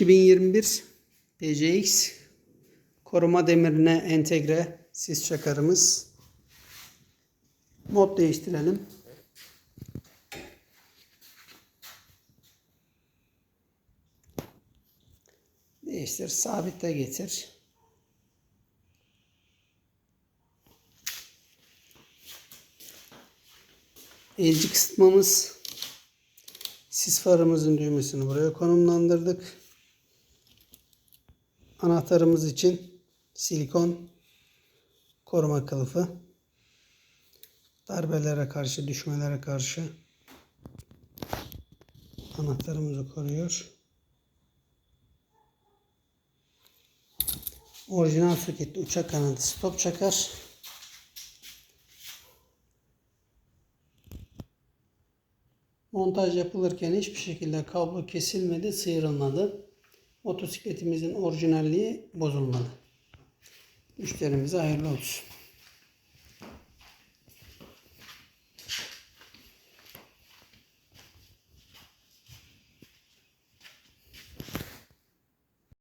2021 PCX koruma demirine entegre sis çakarımız. Mod değiştirelim. Değiştir, sabitle getir. Elci kısıtmamız sis farımızın düğmesini buraya konumlandırdık. Anahtarımız için silikon koruma kılıfı. Darbelere karşı, düşmelere karşı anahtarımızı koruyor. Orijinal soketli uçak kanadı stop çakar. Montaj yapılırken hiçbir şekilde kablo kesilmedi, sıyrılmadı. Motosikletimizin orijinalliği bozulmadı. Müşterimize hayırlı olsun.